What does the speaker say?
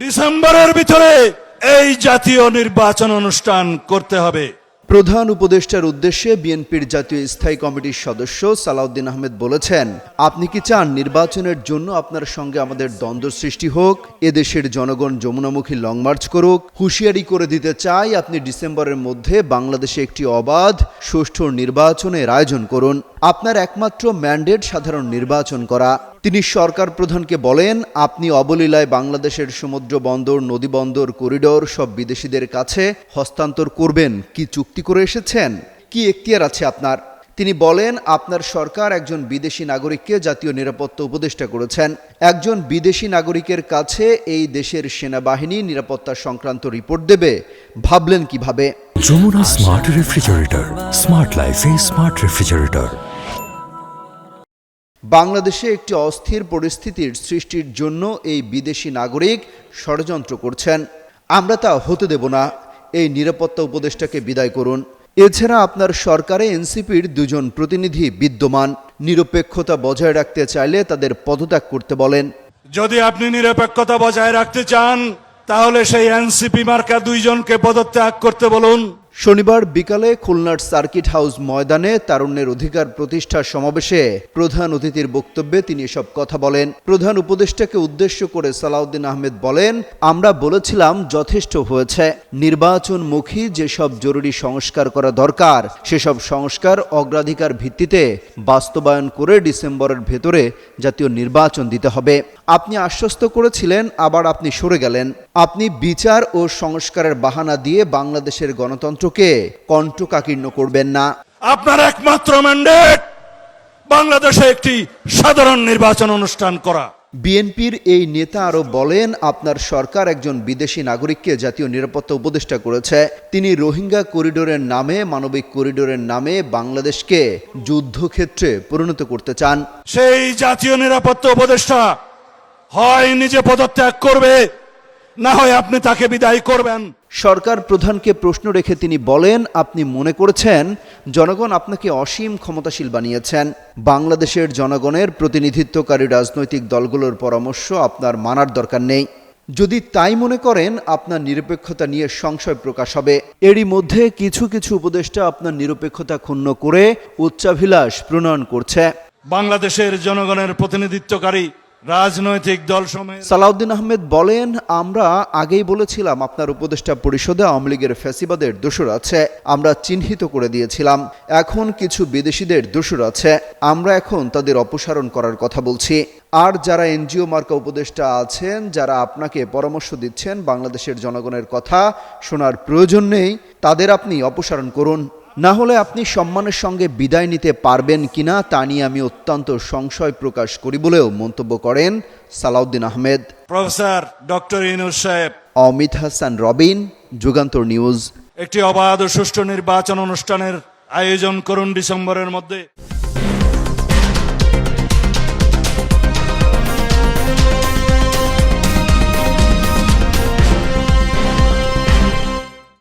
ডিসেম্বরের ভিতরে এই জাতীয় নির্বাচন অনুষ্ঠান করতে হবে। প্রধান উপদেষ্টার উদ্দেশ্যে বিএনপির জাতীয় স্থায়ী কমিটির সদস্য সালাউদ্দিন আহমেদ বলেছেন, আপনি কি চান নির্বাচনের জন্য আপনার সঙ্গে আমাদের দ্বন্দ্ব সৃষ্টি হোক, এদেশের জনগণ যমুনামুখী লং মার্চ করুক, হুঁশিয়ারি করে দিতে চাই আপনি ডিসেম্বরের মধ্যে বাংলাদেশে একটি অবাধ, সুষ্ঠু নির্বাচনের আয়োজন করুন। আপনার একমাত্র ম্যান্ডেট সাধারণ নির্বাচন করা। তিনি সরকার প্রধানকে বলেন, আপনি অবলীলায় বাংলাদেশের সমুদ্র বন্দর, নদী বন্দর, করিডোর, সব বিদেশিদের কাছে হস্তান্তর করবেন। কি চুক্তি করে এসেছেন? কি এখতিয়ার আছে আপনার? তিনি বলেন, আপনার সরকার একজন বিদেশি নাগরিককে জাতীয় নিরাপত্তা উপদেষ্টা করেছেন। একজন বিদেশি নাগরিকের কাছে এই দেশের সেনাবাহিনী নিরাপত্তা সংক্রান্ত রিপোর্ট দেবে। ভাবলেন কীভাবে? যমুনা স্মার্ট রেফ্রিজারেটর, স্মার্ট লাইফে স্মার্ট রেফ্রিজারেটর। বাংলাদেশে একটি অস্থির পরিস্থিতির সৃষ্টির জন্য এই বিদেশি নাগরিক ষড়যন্ত্র করছেন। আমরা তা হতে দেব না। এই নিরাপত্তা উপদেষ্টাকে বিদায় করুন। এছাড়া আপনার সরকারে এনসিপির দুজন প্রতিনিধি বিদ্যমান। নিরপেক্ষতা বজায় রাখতে চাইলে তাদের পদত্যাগ করতে বলেন। যদি আপনি নিরপেক্ষতা বজায় রাখতে চান, তাহলে সেই এনসিপি মার্কা দুইজনকে পদত্যাগ করতে বলুন। শনিবার বিকালে খুলনার সার্কিট হাউস ময়দানে তারুণ্যের অধিকার প্রতিষ্ঠা সমাবেশে প্রধান অতিথির বক্তব্যে তিনি এসব কথা বলেন। প্রধান উপদেষ্টাকে উদ্দেশ্য করে সালাউদ্দিন আহমেদ বলেন, আমরা বলেছিলাম যথেষ্ট হয়েছে। নির্বাচনমুখী যেসব জরুরি সংস্কার করা দরকার, সেসব সংস্কার অগ্রাধিকার ভিত্তিতে বাস্তবায়ন করে ডিসেম্বরের ভেতরে জাতীয় নির্বাচন দিতে হবে। আপনি আশ্বস্ত করেছিলেন আবার আপনি সরে গেলেন। আপনি বিচার ও সংস্কারের বাহানা দিয়ে বাংলাদেশের গণতন্ত্রকে কণ্ঠকাকীর্ণ করবেন না। আপনার একমাত্র ম্যান্ডেট বাংলাদেশে একটি সাধারণ নির্বাচন অনুষ্ঠান করা। বিএনপির এই নেতা আরও বলেন আপনার সরকার একজন বিদেশি নাগরিককে জাতীয় নিরাপত্তা উপদেষ্টা করেছে। তিনি রোহিঙ্গা করিডোরের নামে মানবিক করিডোরের নামে বাংলাদেশকে যুদ্ধক্ষেত্রে পরিণত করতে চান। সেই জাতীয় নিরাপত্তা উপদেষ্টা হয় নিজে পদত্যাগ করবে না হয় আপনি তাকে বিদায় করবেন। সরকার প্রধানকে প্রশ্ন রেখে তিনি বলেন আপনি মনে করেছেন জনগণ আপনাকে অসীম ক্ষমতাশীল বানিয়েছেন। বাংলাদেশের জনগণের প্রতিনিধিত্বকারী রাজনৈতিক দলগুলোর পরামর্শ আপনার মানার দরকার নেই। যদি তাই মনে করেন আপনার নিরপেক্ষতা নিয়ে সংশয় প্রকাশ হবে। এরই মধ্যে কিছু কিছু উপদেষ্টা আপনার নিরপেক্ষতা ক্ষুণ্ণ করে উচ্চাভিলাষ প্রণয়ন করছে। বাংলাদেশের জনগণের প্রতিনিধিত্বকারী রাজনৈতিক দল সময় সালাউদ্দিন আহমেদ বলেন, আমরা আগেই বলেছিলাম আপনার উপদেষ্টা পরিষদে আওয়ামী লীগের ফ্যাসিবাদের দোষর আছে, আমরা চিহ্নিত করে দিয়েছিলাম। এখন কিছু বিদেশিদের দোষর আছে, আমরা এখন তাদের অপসারণ করার কথা বলছি। আর যারা এনজিও মার্কা উপদেষ্টা আছেন, যারা আপনাকে পরামর্শ দিচ্ছেন বাংলাদেশের জনগণের কথা শোনার প্রয়োজন নেই, তাদের আপনি অপসারণ করুন। না হলে আপনি সম্মানের সঙ্গে বিদায় নিতে পারবেন কিনা তা নিয়ে আমি অত্যন্ত সংশয় প্রকাশ করি বলেও মন্তব্য করেন সালাউদ্দিন আহমেদ। প্রফেসর ডক্টর ইনুস সাহেব। অমিত হাসান রবিন যুগান্তর নিউজ। একটি অবাধ ও সুষ্ঠু নির্বাচন অনুষ্ঠানের আয়োজন করুন ডিসেম্বরের মধ্যে।